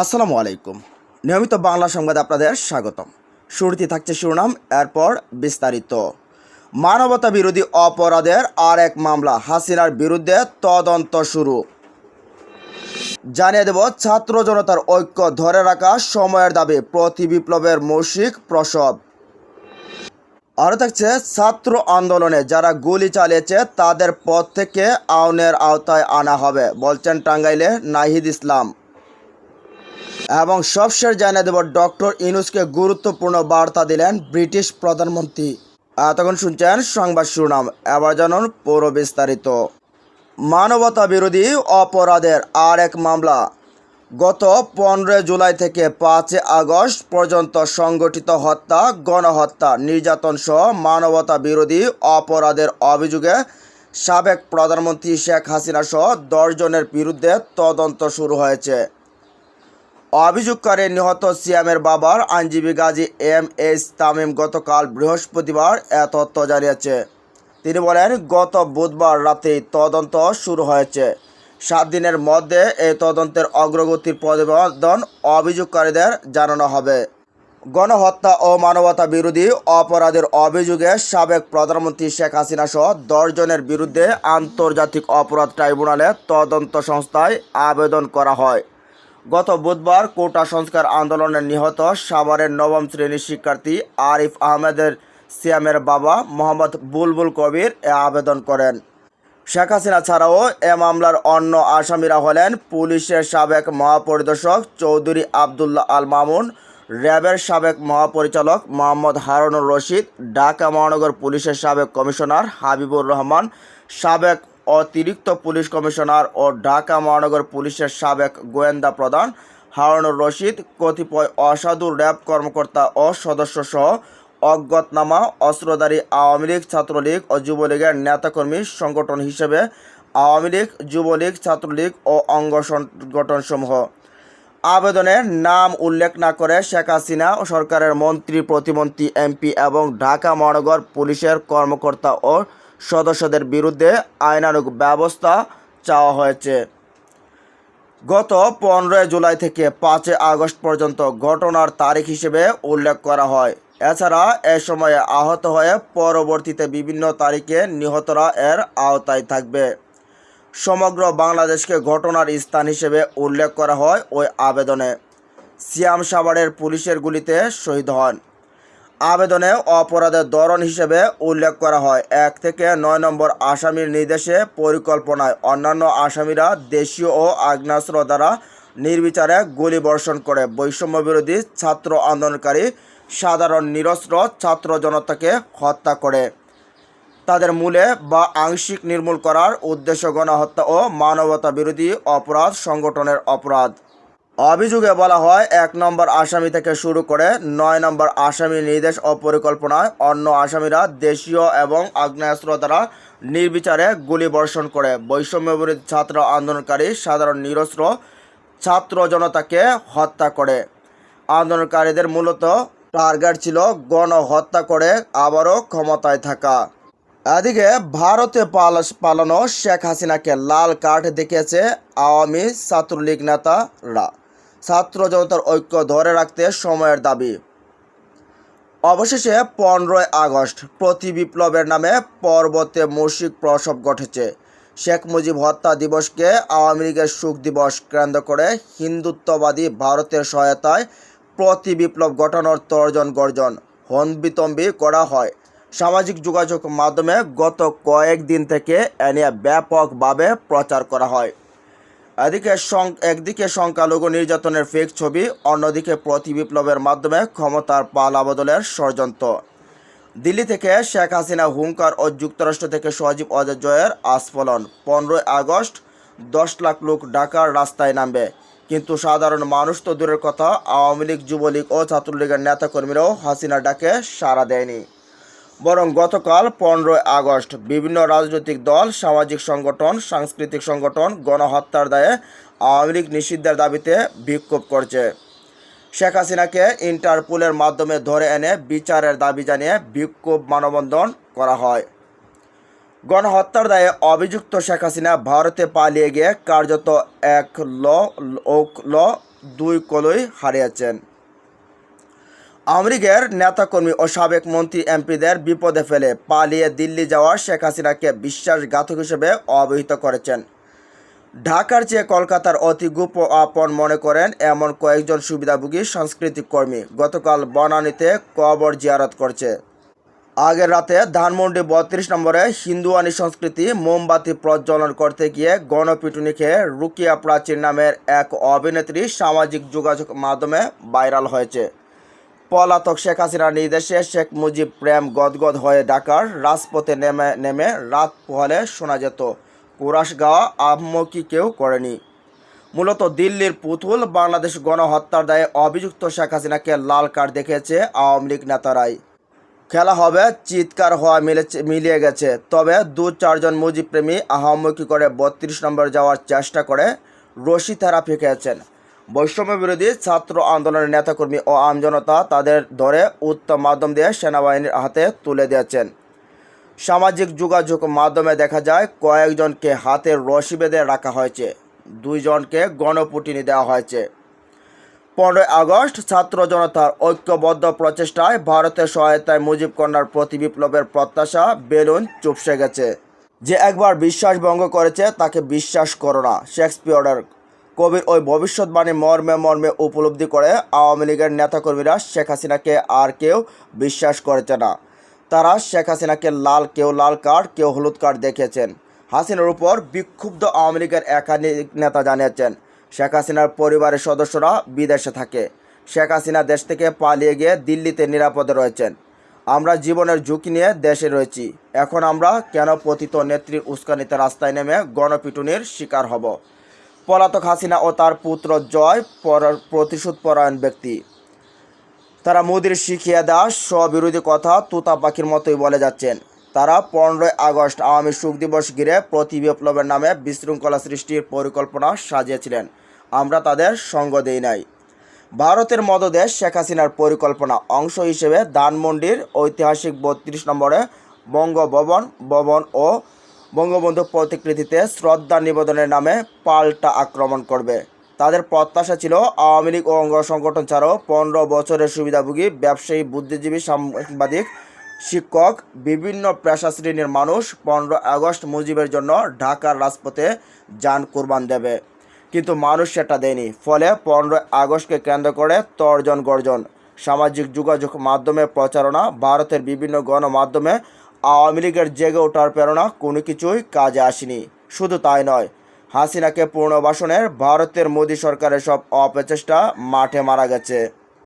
আসসালামু আলাইকুম। নিয়মিত বাংলা সংবাদে আপনাদের স্বাগতম। শুরুতে থাকছে শিরোনাম, এরপর বিস্তারিত। মানবতা বিরোধী অপরাধের আর এক মামলা, হাসিনার বিরুদ্ধে তদন্ত শুরু। জানিয়ে দেব, ছাত্র জনতার ঐক্য ধরে রাখা সময়ের দাবি, প্রতি বিপ্লবের মৌসিক প্রসব। আরও থাকছে, ছাত্র আন্দোলনে যারা গুলি চালিয়েছে, তাদের পদ থেকে আউনের আওতায় আনা হবে, বলছেন টাঙ্গাইলে নাহিদ ইসলাম। এবং সবশেষ জানিয়ে দেব, ডক্টর ইনুসকে গুরুত্বপূর্ণ বার্তা দিলেন ব্রিটিশ প্রধানমন্ত্রী। এতক্ষণ শুনছেন সংবাদ শিরোনাম। এবার জানুন পুরো বিস্তারিত। মানবতা বিরোধী অপরাধের আর এক মামলা। গত পনেরোই জুলাই থেকে পাঁচই আগস্ট পর্যন্ত সংগঠিত হত্যা, গণহত্যা, নির্যাতন সহ মানবতা বিরোধী অপরাধের অভিযোগে সাবেক প্রধানমন্ত্রী শেখ হাসিনা সহ দশজনের বিরুদ্ধে তদন্ত শুরু হয়েছে। অভিযোগকারী নিহত সিয়ামের বাবার আইনজীবী গাজী এম এস তামিম গতকাল বৃহস্পতিবার এ তথ্য জানিয়েছে। তিনি বলেন, গত বুধবার রাতেই তদন্ত শুরু হয়েছে। সাত দিনের মধ্যে এই তদন্তের অগ্রগতির প্রতিবেদন অভিযোগকারীদের জানানো হবে। গণহত্যা ও মানবতা বিরোধী অপরাধের অভিযোগে সাবেক প্রধানমন্ত্রী শেখ হাসিনা সহ দশজনের বিরুদ্ধে আন্তর্জাতিক অপরাধ ট্রাইব্যুনালে তদন্ত সংস্থায় আবেদন করা হয়। গত বুধবার কোটা সংস্কার আন্দোলনে নিহত সাভারের নবম শ্রেণির শিক্ষার্থী আরিফ আহমেদের সিয়ামের বাবা মোহাম্মদ বুলবুল কবির এ আবেদন করেন। শেখ হাসিনা ছাড়াও এ মামলার অন্য আসামিরা হলেন পুলিশের সাবেক মহাপরিদর্শক চৌধুরী আবদুল্লাহ আল মামুন, র্যাবের সাবেক মহাপরিচালক মোহাম্মদ হারুনুর রশিদ, ঢাকা মহানগর পুলিশের সাবেক কমিশনার হাবিবুর রহমান, সাবেক অতিরিক্ত পুলিশ কমিশনার ও ঢাকা মহানগর পুলিশের সাবেক গোয়েন্দা প্রধান হারুনুর রশিদ, কতিপয় অসাধু র্যাব কর্মকর্তা ও সদস্যসহ অজ্ঞাতনামা, অস্ত্রধারী আওয়ামী লীগ, ছাত্রলীগ ও যুবলীগের নেতাকর্মী সংগঠন হিসেবে আওয়ামী লীগ, যুবলীগ, ছাত্রলীগ ও অঙ্গ সংগঠনসমূহ। আবেদনে নাম উল্লেখ না করে শেখ হাসিনা সরকারের মন্ত্রী, প্রতিমন্ত্রী, এমপি এবং ঢাকা মহানগর পুলিশের কর্মকর্তা ও সদস্যদের বিরুদ্ধে আইনানুগ ব্যবস্থা চাওয়া হয়েছে। গত পনেরোই জুলাই থেকে পাঁচই আগস্ট পর্যন্ত ঘটনার তারিখ হিসেবে উল্লেখ করা হয়। এছাড়া এ সময়ে আহত হয়ে পরবর্তীতে বিভিন্ন তারিখে নিহতরা এর আওতায় থাকবে। সমগ্র বাংলাদেশকে ঘটনার স্থান হিসেবে উল্লেখ করা হয় ওই আবেদনে। সিয়াম সাভারের পুলিশের গুলিতে শহীদ হন। আবেদনে অপরাধের ধরন হিসেবে উল্লেখ করা হয়। এক থেকে নয় নম্বর আসামির নির্দেশে পরিকল্পনায় অন্যান্য আসামিরা দেশীয় ও আগ্নেয়াস্ত্র দ্বারা নির্বিচারে গুলি বর্ষণ করে। বৈষম্য বিরোধী ছাত্র আন্দোলনকারী সাধারণ নিরস্ত্র ছাত্র জনতাকে হত্যা করে। তাদের মূলে বা আংশিক নির্মূল করার উদ্দেশ্য গণহত্যা ও মানবতা বিরোধী অপরাধ সংগঠনের অপরাধ। অভিযোগে বলা হয়, এক নম্বর আসামি থেকে শুরু করে নয় নম্বর আসামি নির্দেশ ও পরিকল্পনায় অন্য আসামিরা দেশীয় এবং আগ্নেয়াস্ত্র দ্বারা নির্বিচারে গুলি বর্ষণ করে। বৈষম্য বিরোধী ছাত্র আন্দোলনকারী সাধারণ নিরস্ত্র ছাত্র জনতাকে হত্যা করে। আন্দোলনকারীদের মূলত টার্গেট ছিল গণহত্যা করে আবারও ক্ষমতায় থাকা। এদিকে ভারতে পাল- পালানো শেখ হাসিনাকে লাল কার্ড দেখিয়েছে আওয়ামী ছাত্রলীগ নেতারা। ছাত্র জনতার ঐক্য ধরে রাখতে সময়ের দাবি। অবশেষে পনেরোই আগস্ট প্রতি বিপ্লবের নামে পর্বতে মৌসিক প্রসব ঘটেছে। শেখ মুজিব হত্যা দিবসকে আওয়ামী লীগের সুখ দিবস কেন্দ্র করে হিন্দুত্ববাদী ভারতের সহায়তায় প্রতি বিপ্লব ঘটানোর তর্জন গর্জন, হনবিতম্বি করা হয়। সামাজিক যোগাযোগ মাধ্যমে গত কয়েকদিন থেকে এ নিয়ে ব্যাপকভাবে প্রচার করা হয়। এদিকে একদিকে সংখ্যালঘু নির্যাতনের ফেক ছবি, অন্যদিকে প্রতি বিপ্লবের মাধ্যমে ক্ষমতার পালা বদলের ষড়যন্ত্র। দিল্লি থেকে শেখ হাসিনা হুঙ্কার ও যুক্তরাষ্ট্র থেকে সজীব অজয় জয়ের আস্ফলন। পনেরোই আগস্ট, দশ লাখ লোক ঢাকার রাস্তায় নামবে। কিন্তু সাধারণ মানুষ তো দূরের কথা, আওয়ামী লীগ, যুবলীগ ও ছাত্রলীগের নেতাকর্মীরাও হাসিনা ডাকে সাড়া দেয়নি। বরং গতকাল পনেরোই আগস্ট বিভিন্ন রাজনৈতিক দল, সামাজিক সংগঠন, সাংস্কৃতিক সংগঠন গণহত্যার দায়ে আওয়ামী লীগ নিষিদ্ধের দাবিতে বিক্ষোভ করছে। শেখ হাসিনাকে ইন্টারপোলের মাধ্যমে ধরে এনে বিচারের দাবি জানিয়ে বিক্ষোভ মানববন্ধন করা হয়। গণহত্যার দায়ে অভিযুক্ত শেখ হাসিনা ভারতে পালিয়ে গিয়ে কার্যত এক ল ওক ল দুই কলই হারিয়েছেন। আওয়ামী নেতাকর্মী ও সাবেক মন্ত্রী এমপিদের বিপদে ফেলে পালিয়ে দিল্লি যাওয়া শেখ হাসিনাকে বিশ্বাসঘাতক হিসেবে অবহিত করেছেন। ঢাকার চেয়ে কলকাতার অতি গুপ আপন মনে করেন এমন কয়েকজন সুবিধাভোগী সাংস্কৃতিক কর্মী গতকাল বনানীতে কবর জিয়ারত করছে। আগের রাতে ধানমন্ডি বত্রিশ নম্বরে হিন্দুয়ানি সংস্কৃতি মোমবাতি প্রজ্বলন করতে গিয়ে গণপিটুনি খেয়ে রুকিয়া প্রাচীর নামের এক অভিনেত্রী সামাজিক যোগাযোগ মাধ্যমে ভাইরাল হয়েছে। পলাতক শেখ হাসিনার নির্দেশে শেখ মুজিব প্রেম গদগদ হয়ে ঢাকার রাজপথে নেমে নেমে রাত পোহালে শোনা যেত কুরাস গাওয়া আহমকি কেউ করেনি। মূলত দিল্লির পুতুল বাংলাদেশ গণহত্যার দায়ে অভিযুক্ত শেখ হাসিনাকে লাল কার্ড দেখিয়েছে আওয়ামী লীগ নেতারাই। খেলা হবে, চিৎকার হওয়া মিলেছে, মিলিয়ে গেছে, তবে দু চারজন মুজিব প্রেমী আহাম্মকি করে বত্রিশ নম্বর যাওয়ার চেষ্টা করে রশি থেরাপি খেয়েছেন বৈষম্য বিরোধী ছাত্র আন্দোলনের নেতাকর্মী ও আমজনতা তাদের ধরে উত্তম মাধ্যম দিয়ে সেনাবাহিনীর হাতে তুলে দিয়েছেন। সামাজিক যোগাযোগ মাধ্যমে দেখা যায়, কয়েকজনকে হাতে রশি বেঁধে রাখা হয়েছে, দুইজনকে গণপুটিনি দেওয়া হয়েছে। পনেরোই আগস্ট ছাত্র জনতার ঐক্যবদ্ধ প্রচেষ্টায় ভারতের সহায়তায় মুজিব কন্যার প্রতি বিপ্লবের প্রত্যাশা, বেলুন চুপসে গেছে। যে একবার বিশ্বাস ভঙ্গ করেছে, তাকে বিশ্বাস করো না, শেক্সপিয়রের কবির ওই ভবিষ্যৎবাণী মর্মে মর্মে উপলব্ধি করে আওয়ামী লীগের নেতাকর্মীরা শেখ হাসিনাকে আর কেউ বিশ্বাস করেছে না। তারা শেখ হাসিনাকে লাল কেউ লাল কার্ড, কেউ হলুদ কার্ড দেখিয়েছেন। হাসিনার উপর বিক্ষুব্ধ আওয়ামী লীগের একাধিক নেতা জানিয়েছেন, শেখ হাসিনার পরিবারের সদস্যরা বিদেশে থাকে। শেখ হাসিনা দেশ থেকে পালিয়ে গিয়ে দিল্লিতে নিরাপদে রয়েছেন। আমরা জীবনের ঝুঁকি নিয়ে দেশে রয়েছি। এখন আমরা কেন পতিত নেত্রীর উস্কানিতে রাস্তায় নেমে গণপিটুনির শিকার হব? পলাতক হাসিনা ও তার পুত্র জয় পর প্রতিশোধ পরায়ণ ব্যক্তি। তারা মোদির শিখিয়ে দেওয়া স্ববিরোধী কথা তুতা পাখির মতোই বলে যাচ্ছেন। তারা পনেরোই আগস্ট আওয়ামী সুখ দিবস ঘিরে প্রতি বিপ্লবের নামে বিশৃঙ্খলা সৃষ্টির পরিকল্পনা সাজিয়েছিলেন। আমরা তাদের সঙ্গ দেই নাই। ভারতের মদদেশ শেখ হাসিনার পরিকল্পনা অংশ হিসেবে ধানমন্ডির ঐতিহাসিক বত্রিশ নম্বরে বঙ্গভবন, ভবন ও বঙ্গবন্ধু প্রতিকৃতিতে শ্রদ্ধা নিবেদনের নামে পাল্টা আক্রমণ করবে। তাদের প্রত্যাশা ছিল আওয়ামী লীগ ও অঙ্গ সংগঠন ছাড়াও পনেরো বছরের সুবিধাভোগী, ব্যবসায়ী, বুদ্ধিজীবী, সাংবাদিক, শিক্ষক, বিভিন্ন পেশা শ্রেণির মানুষ পনেরো আগস্ট মুজিবের জন্য ঢাকার রাজপথে যান কোরবান দেবে। কিন্তু মানুষ সেটা দেয়নি। ফলে পনেরোই আগস্টকে কেন্দ্র করে তর্জন গর্জন সামাজিক যোগাযোগ মাধ্যমে প্রচারণা, ভারতের বিভিন্ন গণমাধ্যমে আওয়ামী লীগের জেগে ওঠার প্রেরণা কোনো কিছুই কাজে আসেনি। শুধু তাই নয়, হাসিনাকে পুনর্বাসনের ভারতের মোদী সরকারের সব অপচেষ্টা মাঠে মারা গেছে।